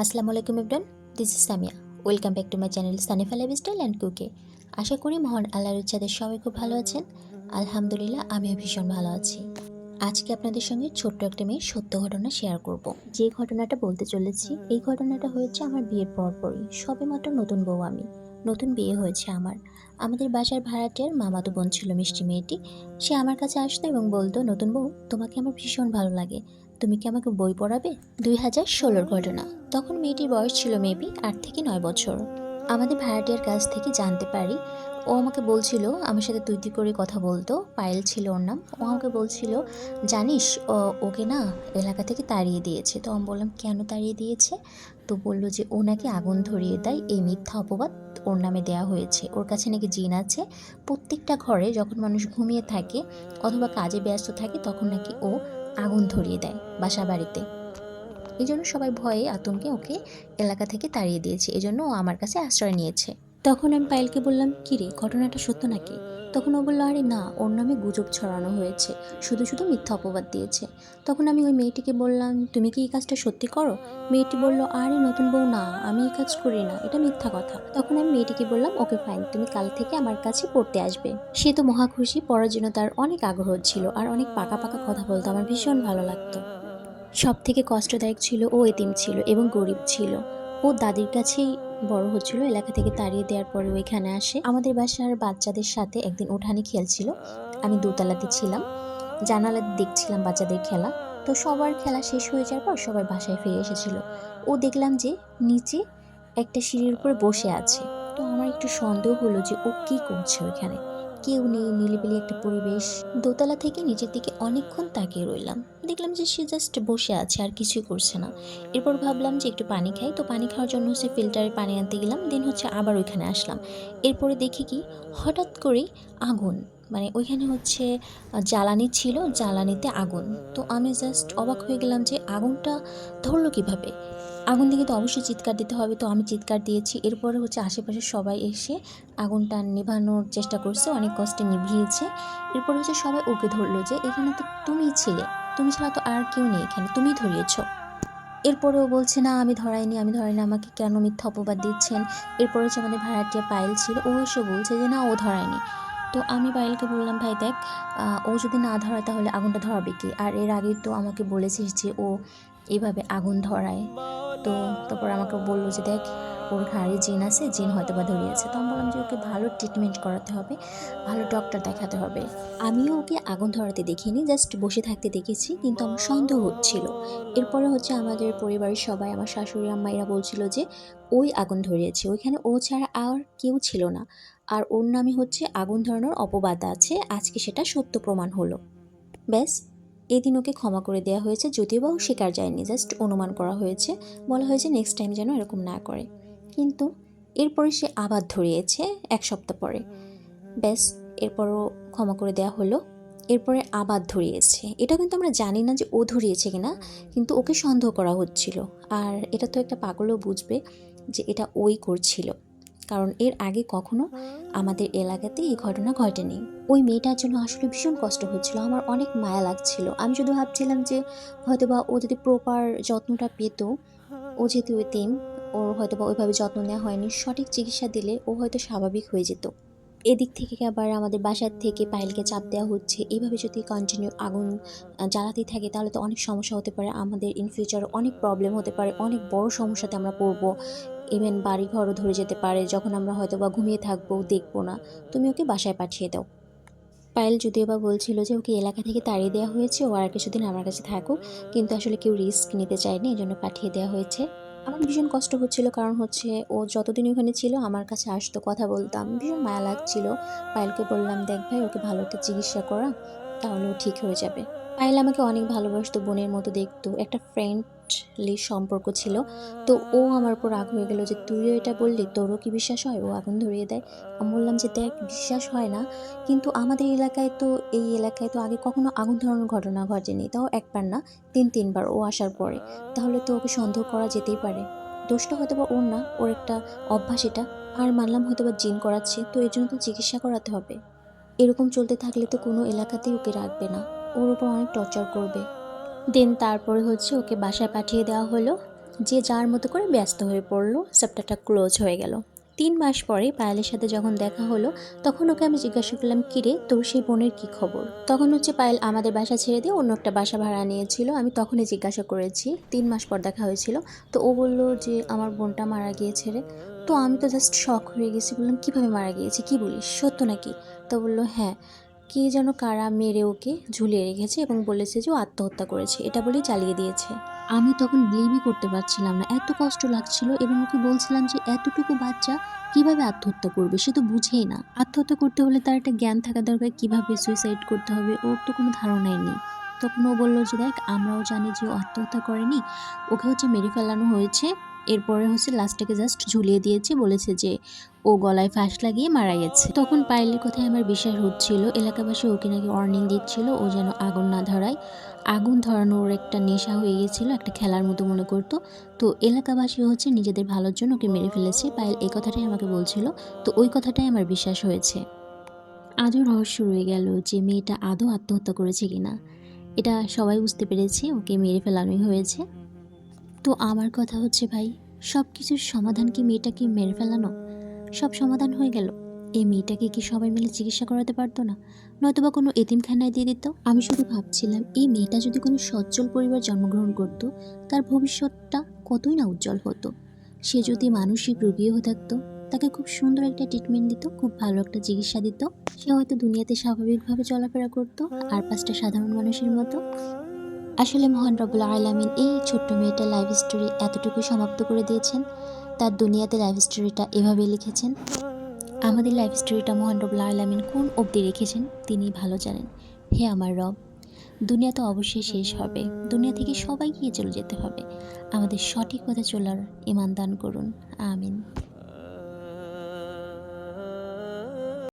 আসসালামু আলাইকুম everyone this is Samiya welcome back to my channel Sanifa lifestyle and কুকে আশা করি মহান আল্লাহর ইচ্ছাতে সবাই খুব ভালো আছেন। আলহামদুলিল্লাহ, আমিও ভীষণ ভালো আছি। আজকে আপনাদের সঙ্গে ছোট্ট একটা মেয়ের সত্য ঘটনা শেয়ার করব। যে ঘটনাটা বলতে চলেছি, এই ঘটনাটা হয়েছে আমার বিয়ের পরপরই। সবে মাত্র নতুন বউ আমি। নতুন বিয়ে হয়েছে আমার। আমাদের বাসার ভাড়াটিয়ার মামাতো বোন ছিল মিষ্টি মেয়েটি। সে আমার কাছে আসতো এবং বলতো, নতুন বউ, তোমাকে আমার ভীষণ ভালো লাগে। তুমি কি আমাকে বই পড়াবে? দুই হাজার ষোলোর ঘটনা। তখন মেয়েটির বয়স ছিল মেবি আট থেকে নয় বছর। আমাদের ভাড়াটিয়ার কাছ থেকে জানতে পারি। ও আমাকে বলছিল, আমার সাথে তুই তুই করে কথা বলতো। পায়েল ছিল ওর নাম। ও আমাকে বলছিল, জানিস ওকে না এলাকা থেকে তাড়িয়ে দিয়েছে। তো আমি বললাম, কেন তাড়িয়ে দিয়েছে? তো বলল যে, ও নাকি আগুন ধরিয়ে দেয়। এই মিথ্যা অপবাদ ওর নামে দেওয়া হয়েছে। ওর কাছে নাকি জিন আছে। প্রত্যেকটা ঘরে যখন মানুষ ঘুমিয়ে থাকে অথবা কাজে ব্যস্ত থাকে, তখন নাকি ও আগুন ধরিয়ে দেয় বাসা বাড়িতে। এই জন্য সবাই ভয়ে আতঙ্কে ওকে এলাকা থেকে তাড়িয়ে দিয়েছে। এজন্য জন্য ও আমার কাছে আশ্রয় নিয়েছে। তখন আমি পায়েলকে বললাম, কিরে, ঘটনাটা সত্য নাকি? তখন ও বলল, আরে না, ওর নামে গুজব ছড়ানো হয়েছে। শুধু শুধু মিথ্যা অপবাদ দিয়েছে। তখন আমি ওই মেয়েটিকে বললাম, তুমি কি এই কাজটা সত্যি করো? মেয়েটি বলল, আরে নতুন বউ না, আমি এই কাজ করি না, এটা মিথ্যা কথা। তখন আমি মেয়েটিকে বললাম, ওকে ফাইন তুমি কাল থেকে আমার কাছে পড়তে আসবে। সে তো মহা খুশি পড়ার জন্য তার অনেক আগ্রহ ছিল আর অনেক পাকা পাকা কথা বলতো, আমার ভীষণ ভালো লাগতো। সব থেকে কষ্টদায়ক ছিল ও এতিম ছিল এবং গরিব ছিল। ও দাদির কাছেই বড় হচ্ছিল, এলাকা থেকে তাড়িয়ে দেওয়ার পরে ওইখানে আসে। আমাদের বাসার বাচ্চাদের সাথে একদিন উঠানে খেলছিল। আমি দোতলাতে ছিলাম জানালা দেখছিলাম বাচ্চাদের খেলা। তো সবার খেলা শেষ হয়ে যাওয়ার পর সবাই বাসায় ফিরে এসেছিল। ও দেখলাম যে নিচে একটা সিঁড়ির উপরে বসে আছে। তো আমার একটু সন্দেহ হলো যে ও কী করছে ওইখানে। কেউ নেই নিলিবিলি একটা পরিবেশ। দোতলা থেকে নিচের দিকে অনেকক্ষণ তাকিয়ে রইলাম। দেখলাম যে সে জাস্ট বসে আছে, আর কিছুই করছে না। এরপর ভাবলাম যে একটু পানি খাই। তো পানি খাওয়ার জন্য হচ্ছে ফিল্টারে পানি আনতে গেলাম, দেন হচ্ছে আবার ওইখানে আসলাম। এরপরে দেখি কি, হঠাৎ করেই আগুন। মানে ওইখানে হচ্ছে জ্বালানি ছিল, জ্বালানিতে আগুন। তো আমি জাস্ট অবাক হয়ে গেলাম যে আগুনটা ধরলো কীভাবে? আগুন দিকে তো অবশ্যই চিৎকার দিতে হবে। তো আমি চিৎকার দিয়েছি। এরপরে হচ্ছে আশেপাশে সবাই এসে আগুনটা নেভানোর চেষ্টা করছে, অনেক কষ্টে নিভিয়েছে। এরপর হচ্ছে সবাই ওকে ধরলো যে, এখানে তো তুমিই ছিলে। তুমি ছাড়া তো আর কেউ নেই এখানে। তুমি ধরিয়েছো। এরপরে ও বলছে, না, আমি ধরাইনি। আমি ধরাইনি। আমাকে কেন মিথ্যা অপবাদ দিচ্ছেন? এরপরে হচ্ছে আমাদের ভাড়াটিয়া পায়েল ছিল। ও এসে বলছে যে, না, ও ধরায়নি। তো আমি পায়েলকে বললাম, ভাই দেখ ও যদি না ধরায় তাহলে আগুনটা ধরাবে কি? আর এর আগে তো আমাকে বলেছিস যে ও এভাবে আগুন ধরায়। তো তারপর আমাকে বলল যে, দেখ ওর ঘাড়ে জিন আছে জিন হয়তো বা ধরিয়েছে। তো আমি বললাম যে ওকে ভালো ট্রিটমেন্ট করাতে হবে, ভালো ডক্টর দেখাতে হবে। আমিও ওকে আগুন ধরাতে দেখিনি জাস্ট বসে থাকতে দেখেছি, কিন্তু আমার সন্দেহ হচ্ছিল। এরপরে হচ্ছে আমাদের পরিবারের সবাই, আমার শাশুড়ি, আম্মা এরা বলছিল যে, ওই আগুন ধরিয়েছে, ওইখানে ও ছাড়া আর কেউ ছিল না। আর ওর নামে হচ্ছে আগুন ধরানোর অপবাদ আছে, আজকে সেটা সত্য প্রমাণ হলো। ব্যাস, এদিন ওকে ক্ষমা করে দেওয়া হয়েছে, যদিও বা ও স্বীকার যায়নি জাস্ট অনুমান করা হয়েছে। বলা হয়েছে নেক্সট টাইম যেন এরকম না করে। কিন্তু এরপরে সে আবার ধরিয়েছে এক সপ্তাহ পরে। ব্যাস, এরপরও ক্ষমা করে দেওয়া হলো। এরপরে আবার ধরিয়েছে। এটা কিন্তু আমরা জানি না যে ও ধরিয়েছে কিনা, কিন্তু ওকে সন্দেহ করা হচ্ছিল। আর এটা তো একটা পাগলও বুঝবে যে এটা ওই করছিল। কারণ এর আগে কখনো আমাদের এলাকাতে এই ঘটনা ঘটেনি। ওই মেয়েটার জন্য আসলে ভীষণ কষ্ট হচ্ছিল। আমার অনেক মায়া লাগছিল। আমি শুধু ভাবছিলাম যে হয়তো বা ও যদি প্রপার যত্নটা পেত, ও যেহেতু এতিম ওর হয়তো বা ওইভাবে যত্ন নেওয়া হয়নি, সঠিক চিকিৎসা দিলে ও হয়তো স্বাভাবিক হয়ে যেত। এদিক থেকে আবার আমাদের বাসার থেকে পায়েলকে চাপ দেওয়া হচ্ছে? এইভাবে যদি কন্টিনিউ আগুন জ্বালাতেই থাকে, তাহলে তো অনেক সমস্যা হতে পারে। আমাদের ইন ফিউচার অনেক প্রবলেম হতে পারে, অনেক বড় সমস্যাতে আমরা পড়ব। ইভেন বাড়ি ঘরও ধরে যেতে পারে, যখন আমরা হয়তো বা ঘুমিয়ে থাকব, দেখব না। তুমি ওকে বাসায় পাঠিয়ে দাও। পায়েল যদিও বা বলছিল যে ওকে এলাকা থেকে তাড়িয়ে দেওয়া হয়েছে, ও আর কিছুদিন আমার কাছে থাকুক, কিন্তু আসলে কেউ রিস্ক নিতে চায়নি এই জন্য পাঠিয়ে দেওয়া হয়েছে। আমার ভীষণ কষ্ট হচ্ছিল কারণ হচ্ছে ও যতদিন ওখানে ছিল আমার কাছে আসতো, কথা বলতাম। ভীষণ মায়া লাগছিল। পায়েলকে বললাম, দেখ ভাই, ওকে ভালো একটা চিকিৎসা করা, তাহলে ও ঠিক হয়ে যাবে। পায়েল আমাকে অনেক ভালোবাসতো, বোনের মতো দেখতো। একটা ফ্রেন্ডলি সম্পর্ক ছিল। তো ও আমার উপর রাগ হয়ে গেল যে, তুইও এটা বললি? তোরও কি বিশ্বাস হয়? ও আগুন ধরিয়ে দেয়? আমি বললাম যে, দেখ, বিশ্বাস হয় না। কিন্তু আমাদের এলাকায় তো, এই এলাকায় তো আগে কখনো আগুন ধরানোর ঘটনা ঘটেনি। তাও একবার না, তিন, তিনবার ও আসার পরে। তাহলে তো ওকে সন্দেহ করা যেতেই পারে। দোষটা হয়তো বা ওর না, ওর একটা অভ্যাস এটা। আর মানলাম হয়তো বা জিন করাচ্ছে, তো এর জন্য তো চিকিৎসা করাতে হবে। এরকম চলতে থাকলে তো কোনো এলাকাতেই ওকে রাখবে না। ওর উপর অনেক টর্চার করবে। দেন তারপরে হচ্ছে ওকে বাসায় পাঠিয়ে দেওয়া হলো। যে যার মতো করে ব্যস্ত হয়ে পড়ল, চ্যাপ্টারটা ক্লোজ হয়ে গেল। তিন মাস পরে পায়েলের সাথে যখন দেখা হলো, তখন ওকে আমি জিজ্ঞাসা করলাম কিরে তোর সেই বোনের কি খবর? তখন হচ্ছে পায়েল আমাদের বাসা ছেড়ে দিয়ে অন্য একটা বাসা ভাড়া নিয়েছিল। আমি তখনই জিজ্ঞাসা করেছি, তিন মাস পর দেখা হয়েছিল। তো ও বলল যে, আমার বোনটা মারা গিয়েছে রে। তো আমি তো জাস্ট শখ হয়ে গেছি। বললাম, কীভাবে মারা গিয়েছে? কি বলিস? সত্য নাকি? তো বলল হ্যাঁ। কে যেন কারা মেরে ওকে ঝুলিয়ে রেখেছে এবং বলেছে যে ও আত্মহত্যা করেছে। এটা বলেই চালিয়ে দিয়েছে। আমি তখন বিলিভই করতে পারছিলাম না। এত কষ্ট লাগছিল এবং ওকে বলছিলাম যে এতটুকু বাচ্চা কীভাবে আত্মহত্যা করবে সে তো বুঝেই না। আত্মহত্যা করতে হলে তার একটা জ্ঞান থাকা দরকার, কীভাবে সুইসাইড করতে হবে, ওর তো কোনো ধারণাই নেই। তখন ও বলল যে, দেখ, আমরাও জানি যে ও আত্মহত্যা করেনি। ওকে হচ্ছে মেরে ফেলানো হয়েছে। এরপরে হচ্ছে লাস্টটাকে জাস্ট ঝুলিয়ে দিয়েছে। বলেছে যে, ও গলায় ফাঁস লাগিয়ে মারা গেছে। তখন পায়েলের কথায় আমার বিশ্বাস হচ্ছিল। এলাকাবাসী ওকে নাকি ওয়ার্নিং দিচ্ছিল, ও যেন আগুন না ধরায়। আগুন ধরানোর একটা নেশা হয়ে গিয়েছিল একটা খেলার মতো মনে করতো। তো এলাকাবাসী হচ্ছে নিজেদের ভালোর জন্য ওকে মেরে ফেলেছে। পায়েল এই কথাটাই আমাকে বলছিল। তো ওই কথাটাই আমার বিশ্বাস হয়েছে। আজও রহস্য রয়ে গেল যে, মেয়েটা আদৌ আত্মহত্যা করেছে কিনা। এটা সবাই বুঝতে পেরেছে, ওকে মেরে ফেলানোই হয়েছে। তো আমার কথা হচ্ছে ভাই, সব কিছুর সমাধান কি মেয়েটাকে মেরে ফেলানো? সব সমাধান হয়ে গেল। এই মেয়েটাকে কি সবাই মিলে চিকিৎসা করাতে পারতো না? নয়তো বা কোনো এতিমখানায় দিয়ে দিত? আমি শুধু ভাবছিলাম, এই মেয়েটা যদি কোনো সচ্ছল পরিবার জন্মগ্রহণ করতো, তার ভবিষ্যৎটা কতই না উজ্জ্বল হতো? সে যদি মানসিক হয়ে থাকতো, তাকে খুব সুন্দর একটা ট্রিটমেন্ট দিত, খুব ভালো একটা চিকিৎসা দিত, সে হয়তো দুনিয়াতে স্বাভাবিকভাবে চলাফেরা করতো, আর পাঁচটা সাধারণ মানুষের মতো। আসলে মহান রবুল আলামিন এই ছোট্ট মেয়েটার লাইফ স্টোরি এতটুকু সমাপ্ত করে দিয়েছেন। তার দুনিয়াতে লাইফ স্টোরিটা এভাবে লিখেছেন, আমাদের লাইফ স্টোরিটা মহান রবুল আলামিন কোন অবধি রেখেছেন তিনি ভালো জানেন। হে আমার রব, দুনিয়া তো অবশ্যই শেষ হবে। দুনিয়া থেকে সবাই গিয়ে চলে যেতে হবে। আমাদের সঠিক পথে চলার ইমান দান করুন। আমিন।